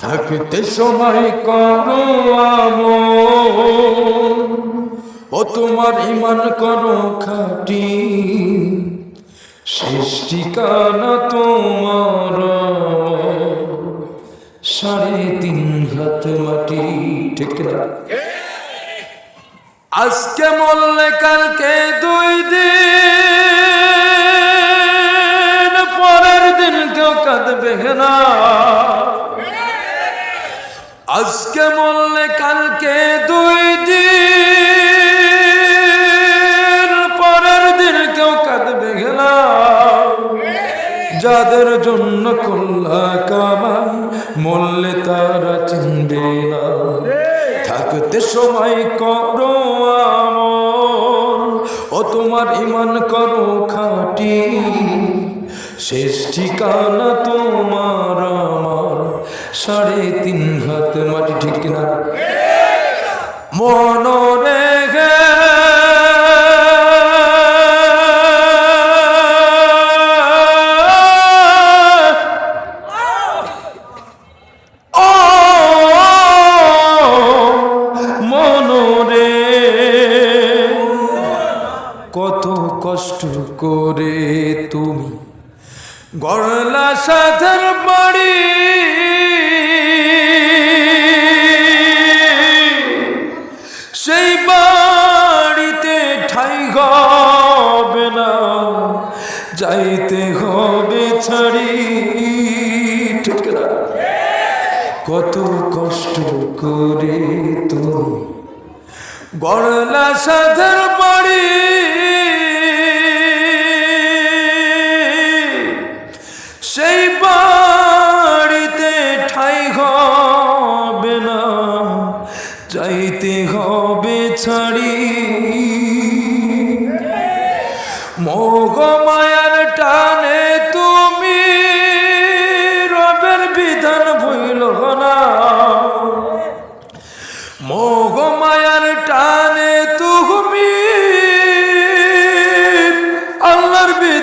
থাকতে সময় করো ও তোমার ইমান করো খাটি। শেষ ঠিকানা তোমার। সাড়ে তিন হাত মাটি ঠিক আজকে মরলে কালকে দুই দিন, পরের দিন কেউ কাঁদবে না। আজকে মরলে কালকে দুই দিন, পরের দিন কেউ কাঁদবে না যাদের জন্য কল্লা কামাই মরলে তারা চিনবে না। থাকতে সময় করো ও তোমার ইমান করো খাটি। শেষ ঠিকানা তোমার আমার। সাড়ে তিন হাত মাটি ঠিক না মনরে কত কষ্ট করে তুমি গড়লা সাধের বাড়ি কত কষ্ট করে তুমি গড়লা সাধের বাড়ি। সেই বাড়িতে ঠাই হবে না, যাইতে হবে ছাড়ি। মোগ মায়ার টানে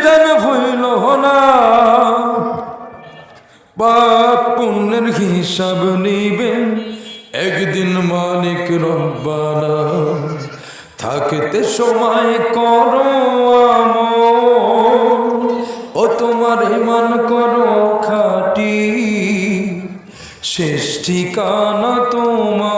বিধান ভইল না বাপ পুণ্যের হিসাব নিবেন একদিন মালিক রব্বানা। থাকতে সময় করো ও তোমার ইমান করো খাটি। শেষ তোমার।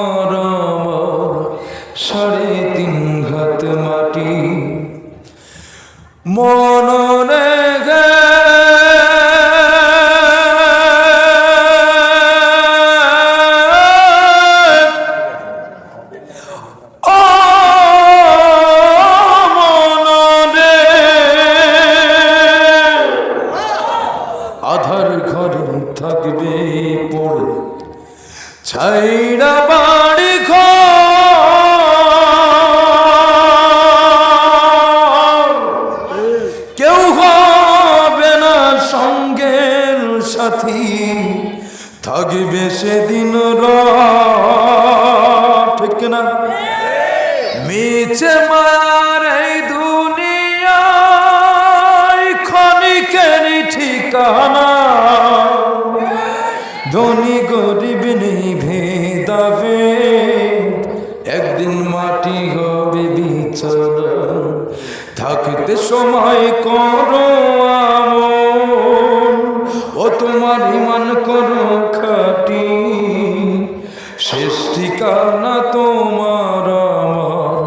আধার থাকবে পড়ে। ছাইড়া বাড়ি কেউ হবে না সঙ্গের সাথী। থাকবে সেদিন ঠিক না? মিছে মার এই দুনিয়ায় ক্ষণিকের ঠিকানা গরিব নেই ভেদাবে একদিন মাটি হবে বিছানা থাকতে সময় করো ও তোমার ইমান করো খাটি। শেষ ঠিকানা তোমার আমার,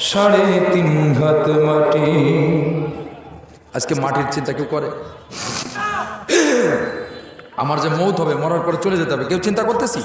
সাড়ে তিন হাত মাটি। আজকে মাটির চিন্তা কেউ করে? আমার যে মৌত হবে মরার পরে চলে যেতে হবে। কেউ চিন্তা করতেছি?